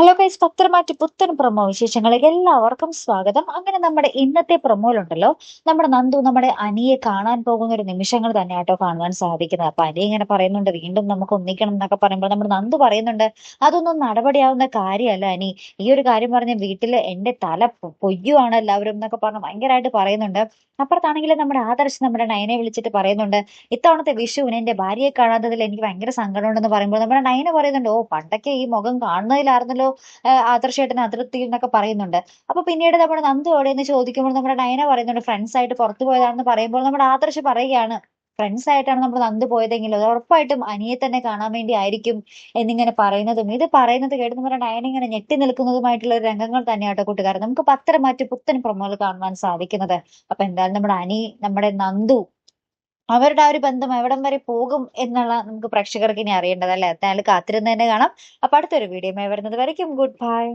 Hello guys പത്രമാറ്റി പുത്തൻ promo വിശേഷങ്ങളിലേക്ക് എല്ലാവർക്കും സ്വാഗതം. അങ്ങനെ നമ്മുടെ ഇന്നത്തെ പ്രൊമോയിലുണ്ടല്ലോ നമ്മുടെ നന്ദു നമ്മുടെ അനിയെ കാണാൻ പോകുന്ന ഒരു നിമിഷങ്ങൾ തന്നെ ആട്ടോ കാണുവാൻ സാധിക്കുന്നത്. അപ്പൊ അനി ഇങ്ങനെ പറയുന്നുണ്ട് വീണ്ടും നമുക്ക് ഒന്നിക്കണം എന്നൊക്കെ പറയുമ്പോൾ നമ്മുടെ നന്ദു പറയുന്നുണ്ട് അതൊന്നും നടപടിയാവുന്ന കാര്യമല്ല അനി. ഈ ഒരു കാര്യം പറഞ്ഞ വീട്ടിൽ എന്റെ തല പൊയ്യുവാണ് എല്ലാവരും എന്നൊക്കെ പറഞ്ഞ് ഭയങ്കരമായിട്ട് പറയുന്നുണ്ട്. അപ്പുറത്താണെങ്കിൽ നമ്മുടെ ആദർശ് നമ്മുടെ നയനെ വിളിച്ചിട്ട് പറയുന്നുണ്ട് ഇത്തവണത്തെ വിഷുവിന് എന്റെ ഭാര്യയെ കാണാത്തതിൽ എനിക്ക് ഭയങ്കര സങ്കടമുണ്ടെന്ന് പറയുമ്പോൾ നമ്മുടെ നയന പറയുന്നുണ്ട്. ഓ പണ്ടൊക്കെ ഈ മുഖം കാണുന്നതിലായിരുന്നല്ലോ. ആദർശേട്ടന് അതിർത്തി എന്നൊക്കെ പറയുന്നുണ്ട്. അപ്പൊ പിന്നീട് നമ്മുടെ നന്ദു എവിടെയെന്ന് ചോദിക്കുമ്പോൾ നമ്മുടെ നയന പറയുന്നുണ്ട് ഫ്രണ്ട്സ് ആയിട്ട് പുറത്തു പോയതാണെന്ന് പറയുമ്പോൾ നമ്മുടെ ആദർശ് പറയുകയാണ് ഫ്രണ്ട്സ് ആയിട്ടാണ് നമ്മൾ നന്ദു പോയതെങ്കിൽ അത് ഉറപ്പായിട്ടും അനിയെ തന്നെ കാണാൻ വേണ്ടി ആയിരിക്കും എന്നിങ്ങനെ പറയുന്നതും ഇത് പറയുന്നത് കേട്ട് നമ്മുടെ നയന ഇങ്ങനെ ഞെട്ടി നിൽക്കുന്നതുമായിട്ടുള്ള രംഗങ്ങൾ തന്നെയാട്ടോ കൂട്ടുകാരൻ നമുക്ക് പത്തര മാറ്റി പുത്തൻ പ്രൊമോകൾ കാണുവാൻ സാധിക്കുന്നത്. അപ്പൊ എന്തായാലും നമ്മുടെ അനി നമ്മുടെ നന്ദു അവരുടെ ആ ഒരു ബന്ധം എവിടം വരെ പോകും എന്നുള്ള നമുക്ക് പ്രേക്ഷകർക്ക് ഇനി അറിയേണ്ടതല്ലേ? എന്തായാലും കാത്തിരുന്ന് തന്നെ കാണാം. അപ്പൊ അടുത്തൊരു വീഡിയോ വരുന്നത് വരയ്ക്കും. Good bye